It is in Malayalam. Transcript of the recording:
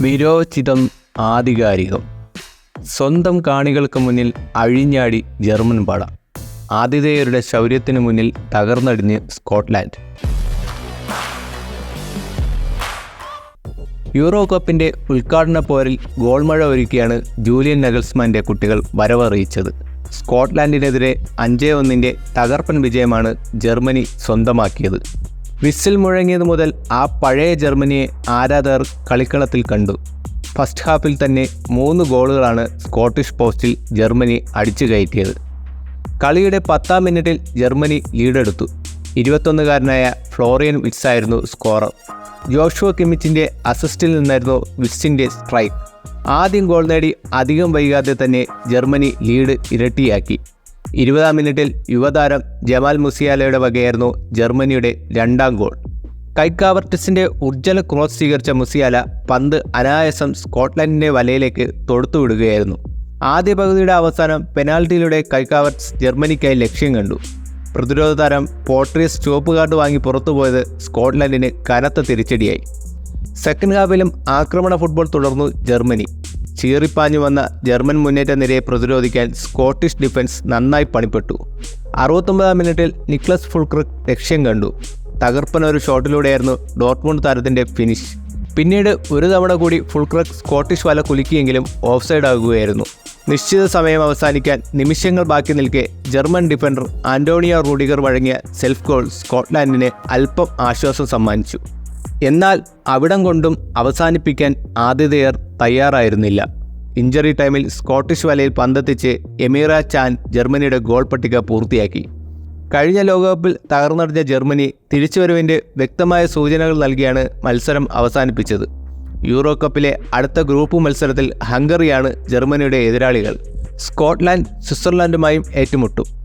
വിരോചിതം ആധികാരികം. സ്വന്തം കാണികൾക്ക് മുന്നിൽ അഴിഞ്ഞാടി ജർമ്മൻ പാട. ആതിഥേയരുടെ ശൗര്യത്തിനു മുന്നിൽ തകർന്നടിഞ്ഞ് സ്കോട്ട്ലാൻഡ്. യൂറോ കപ്പിന്റെ ഉദ്ഘാടന പോരിൽ ഗോൾമഴ ഒരുക്കിയാണ് ജൂലിയൻ നഗൽസ്മാന്റെ കുട്ടികൾ വരവറിയിച്ചത്. സ്കോട്ട്ലാൻഡിനെതിരെ അഞ്ചേ ഒന്നിന്റെ തകർപ്പൻ വിജയമാണ് ജർമ്മനി സ്വന്തമാക്കിയത്. വിസിൽ മുഴങ്ങിയത് മുതൽ ആ പഴയ ജർമ്മനിയെ ആരാധകർ കളിക്കളത്തിൽ കണ്ടു. ഫസ്റ്റ് ഹാഫിൽ തന്നെ മൂന്ന് ഗോളുകളാണ് സ്കോട്ടിഷ് പോസ്റ്റിൽ ജർമ്മനി അടിച്ചു കയറ്റിയത്. കളിയുടെ പത്താം മിനിറ്റിൽ ജർമ്മനി ലീഡെടുത്തു. ഇരുപത്തൊന്നുകാരനായ ഫ്ലോറിയൻ വിറ്റ്സ് ആയിരുന്നു സ്കോറർ. ജോഷുവ കിമിച്ചിന്റെ അസിസ്റ്റിൽ നിന്നായിരുന്നു വിറ്റ്സിന്റെ സ്ട്രൈക്ക്. ആദ്യം ഗോൾ നേടി അധികം വൈകാതെ തന്നെ ജർമ്മനി ലീഡ് ഇരട്ടിയാക്കി. ഇരുപതാം മിനിറ്റിൽ യുവതാരം ജമാൽ മുസിയാലയുടെ വകയായിരുന്നു ജർമ്മനിയുടെ രണ്ടാം ഗോൾ. കൈക്കാവർട്ടിസിന്റെ ഉജ്ജ്വല ക്രോസ് സ്വീകരിച്ച മുസിയാല പന്ത് അനായാസം സ്കോട്ട്ലൻഡിന്റെ വലയിലേക്ക് തൊടുത്തുവിടുകയായിരുന്നു ആദ്യ പകുതിയുടെ അവസാനം പെനാൽറ്റിയിലൂടെ കൈക്കാവർട്സ് ജർമ്മനിക്കായി ലക്ഷ്യം കണ്ടു. പ്രതിരോധ താരം പോട്രിയസ് ചുവപ്പ് കാർഡ് വാങ്ങി പുറത്തുപോയത് സ്കോട്ട്ലൻഡിന് കനത്ത തിരിച്ചടിയായി. സെക്കൻഡ് ഹാഫിലും ആക്രമണ ഫുട്ബോൾ തുടർന്നു ജർമ്മനി. ചീറിപ്പാഞ്ഞു വന്ന ജർമ്മൻ മുന്നേറ്റ നിരയെ പ്രതിരോധിക്കാൻ സ്കോട്ടിഷ് ഡിഫൻസ് നന്നായി പണിപ്പെട്ടു. അറുപത്തൊമ്പതാം മിനിറ്റിൽ നിക്ലസ് ഫുൾക്രിക് ലക്ഷ്യം കണ്ടു. തകർപ്പൻ ഒരു ഷോട്ടിലൂടെയായിരുന്നു ഡോട്ട്മോൺ താരത്തിന്റെ ഫിനിഷ്. പിന്നീട് ഒരു തവണ കൂടി ഫുൾക്രിക് സ്കോട്ടിഷ് വല കുലുക്കിയെങ്കിലും ഓഫ് സൈഡ് ആകുകയായിരുന്നു. നിശ്ചിത സമയം അവസാനിക്കാൻ നിമിഷങ്ങൾ ബാക്കി നിൽക്കെ ജർമ്മൻ ഡിഫൻഡർ ആന്റോണിയോ റൂഡിഗർ വഴങ്ങിയ സെൽഫ് ഗോൾ സ്കോട്ട്ലാൻഡിന് അല്പം ആശ്വാസം സമ്മാനിച്ചു. എന്നാൽ അവിടം കൊണ്ടും അവസാനിപ്പിക്കാൻ ആതിഥേയർ തയ്യാറായിരുന്നില്ല. ഇഞ്ചറി ടൈമിൽ സ്കോട്ടിഷ് വലയിൽ പന്തെത്തിച്ച് എമീറ ചാൻ ജർമ്മനിയുടെ ഗോൾ പട്ടിക പൂർത്തിയാക്കി. കഴിഞ്ഞ ലോകകപ്പിൽ തകർന്നടിഞ്ഞ ജർമ്മനി തിരിച്ചുവരവിന്റെ വ്യക്തമായ സൂചനകൾ നൽകിയാണ് മത്സരം അവസാനിപ്പിച്ചത്. യൂറോ കപ്പിലെ അടുത്ത ഗ്രൂപ്പ് മത്സരത്തിൽ ഹംഗറിയാണ് ജർമ്മനിയുടെ എതിരാളികൾ. സ്കോട്ട്ലാൻഡ് സ്വിറ്റ്സർലാൻഡുമായും ഏറ്റുമുട്ടും.